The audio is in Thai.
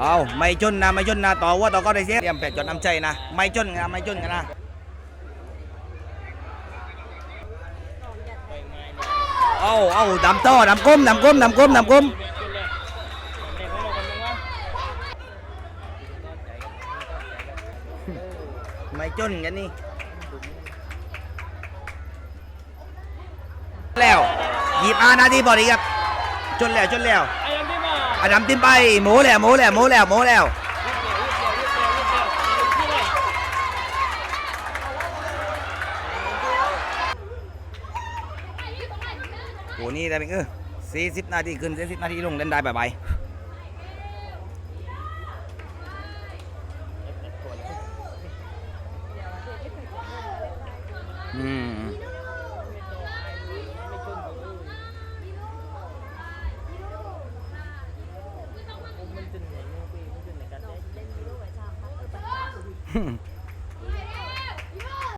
เอาไม่จนนะไม่จนนะต่อว่าต่อก็ได้เสียเตรียมแปดจดน้ำใจนะไม่จนนะไม่จนกันนะเอาเอาดำโต้ดำก้มดำก้มดำก้มดำก้มไม่จนกันนี่แล้วหยิบอานาทีพอดีครับจนแล้วจนแล้ว อ้ยังที่มาอาดำติ้มไปหมูแล้วหมูแล้วหมูแล้วหมูแล้วโอ้นี่ได้เป็นเออสี่สิบนาทีขึ้นสี่สิบนาทีลงเล่นได้บายๆอืม Hmm.